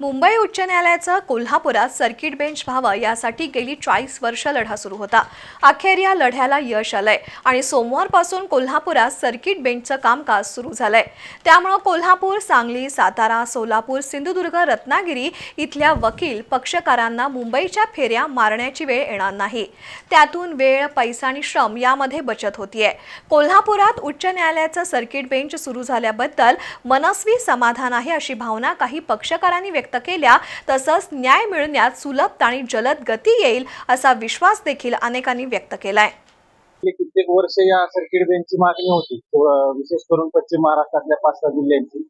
मुंबई उच्च न्यायालयाचं कोल्हापुरात सर्किट बेंच व्हावं यासाठी गेली चाळीस वर्ष लढा सुरू होता. अखेर या लढ्याला यश आलंय आणि सोमवारपासून कोल्हापुरात सर्किट बेंचचं कामकाज सुरू झालंय. त्यामुळं कोल्हापूर सांगली सातारा सोलापूर सिंधुदुर्ग रत्नागिरी इथल्या वकील पक्षकारांना मुंबईच्या फेऱ्या मारण्याची वेळ येणार नाही. त्यातून वेळ पैसा आणि श्रम यामध्ये बचत होतीये. कोल्हापुरात उच्च न्यायालयाचं सर्किट बेंच सुरू झाल्याबद्दल मनस्वी समाधान आहे अशी भावना काही पक्षकारांनी व्यक्त केल्या तसंच न्याय मिळण्यात सुलभ आणि जलद गती येईल असा विश्वास देखील अनेकांनी व्यक्त केलाय. कित्येक वर्ष या सर्किट बेंचची मागणी होती. विशेष करून पश्चिम महाराष्ट्रातल्या पाच सहा जिल्ह्यांची.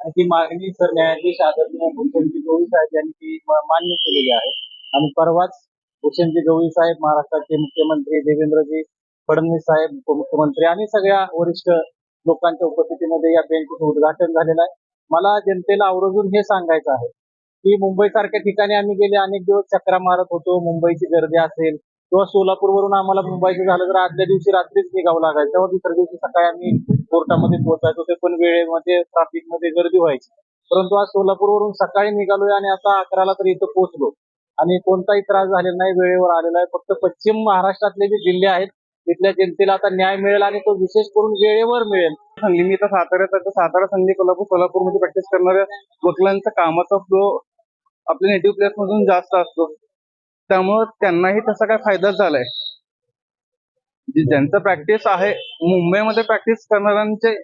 आणि ती मागणी सर न्यायाधीश आदरणीय भूषणजी गवळी साहेब यांनी ती मान्य केलेली आहे. आणि परवाच भूषणजी गवळी साहेब महाराष्ट्राचे मुख्यमंत्री देवेंद्रजी फडणवीस साहेब उपमुख्यमंत्री आणि सगळ्या वरिष्ठ लोकांच्या उपस्थितीमध्ये या बेंचचं उद्घाटन झालेलं आहे. मला जनतेला आवर्जून हे सांगायचं आहे. की मुंबई सारख्या ठिकाणी आम्ही गेले अनेक दिवस चक्रा मारत होतो मुंबईची गर्दी असेल किंवा सोलापूरवरून आम्हाला मुंबईचं झालं तर आदल्या दिवशी रात्रीच निघावं लागायचं तेव्हा दुसऱ्या दिवशी सकाळी आम्ही कोर्टामध्ये पोहोचायचो ते पण वेळेमध्ये ट्राफिकमध्ये गर्दी व्हायची. परंतु आज सोलापूरवरून सकाळी निघालोय आणि आता अकराला तर इथं पोहोचलो. आणि कोणताही त्रास झालेला नाही वेळेवर आलेला आहे. फक्त पश्चिम महाराष्ट्रातले जे जिल्हे आहेत तिथल्या जनतेला आता न्याय मिळेल आणि तो विशेष करून वेळेवर मिळेल. संधी मी तर साताऱ्यात सातारा संधी कोल्हापूर सोलापूरमध्ये प्रॅक्टिस करणाऱ्या वकिलांचा कामाचा फ्लो आपल्या नेटिव्ह प्लेस मधून जास्त असतो. त्यामुळं त्यांनाही तसा काय फायदाच झालाय. ज्यांचं प्रॅक्टिस आहे मुंबईमध्ये प्रॅक्टिस करणाऱ्यांचे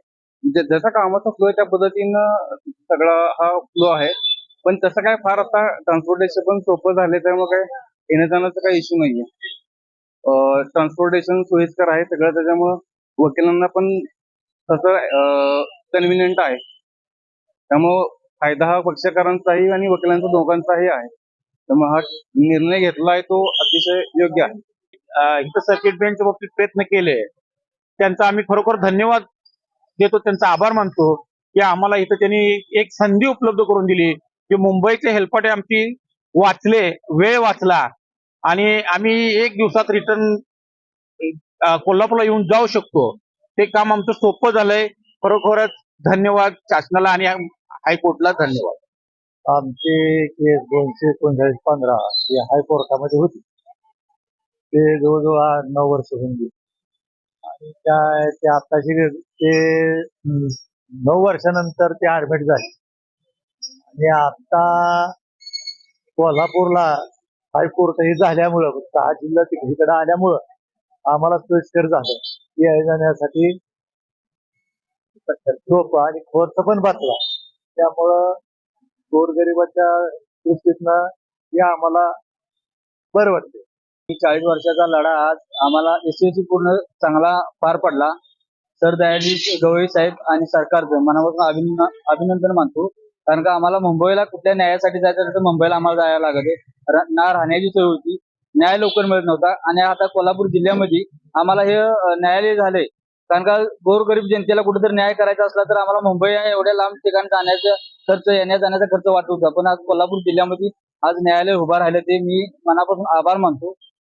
जसा ज्याचा कामाचा फ्लो आहे त्या पद्धतीनं सगळा हा फ्लो आहे. पण तसं काय फार आता ट्रान्सपोर्टेशन पण सोपं झाले त्यामुळे काय येण्या जाण्याचा काही इश्यू नाहीये. ट्रान्सपोर्टेशन सोयीस्कर आहे सगळं त्याच्यामुळं वकिलांना पण तसं कन्व्हिनियंट आहे. त्यामुळं फायदा हा पक्षकारांचाही आणि वकिलांचा दोघांचाही आहे. त्यामुळे हा निर्णय घेतला आहे तो अतिशय योग्य आहे. इथं सर्किट बेंचच्या बाबतीत प्रयत्न केले. त्यांचा आम्ही खरोखर धन्यवाद देतो त्यांचा आभार मानतो की आम्हाला इथं त्यांनी एक संधी उपलब्ध करून दिली की मुंबईचे हेलपाटे आमची वाचले वेळ वाचला आणि आम्ही एक दिवसात रिटर्न कोल्हापूरला येऊन जाऊ शकतो. ते काम आमचं सोपं झालंय. खरोखरच धन्यवाद शासनाला आणि हायकोर्टला धन्यवाद. आमचे केस दोनशे एकोणचाळीस पंधरा हे हायकोर्टामध्ये होती. ते जवळजवळ आठ नऊ वर्ष होऊन गेली. आणि त्या ते ते नऊ वर्षानंतर ते ऍडमिट झाले. आणि आता कोल्हापूरला हायकोर्ट हे झाल्यामुळं सहा जिल्हा तिकडे आल्यामुळं आम्हाला सोयीस्कर झालं. या जाण्यासाठी सोपं आणि खर्च पण बसला त्यामुळं गोरगरिबाच्या दृष्टीतनं हे आम्हाला बरं वाटते चाळीस वर्षाचा लढा आज आम्हाला यशस्वी पूर्ण चांगला पार पडला. सर दयाजी गवळी साहेब आणि सरकारचं मनापासून अभिनंदन अभिनंदन मानतो. कारण का आम्हाला मुंबईला कुठल्या न्यायासाठी जायचं तर मुंबईला आम्हाला जायला लागत आहे ना राहण्याची सोय होती. न्याय लवकर मिळत नव्हता. आणि आता कोल्हापूर जिल्ह्यामध्ये आम्हाला हे न्यायालय झाले कारण का गोरगरीब जनतेला कुठेतरी न्याय करायचा असला तर आम्हाला मुंबई या एवढ्या लांब ठिकाणी जाण्याचा खर्च येण्या जाण्याचा खर्च वाटत होता. पण आज कोल्हापूर जिल्ह्यामध्ये आज न्यायालय उभा राहिलं ते मी मनापासून आभार मानतो.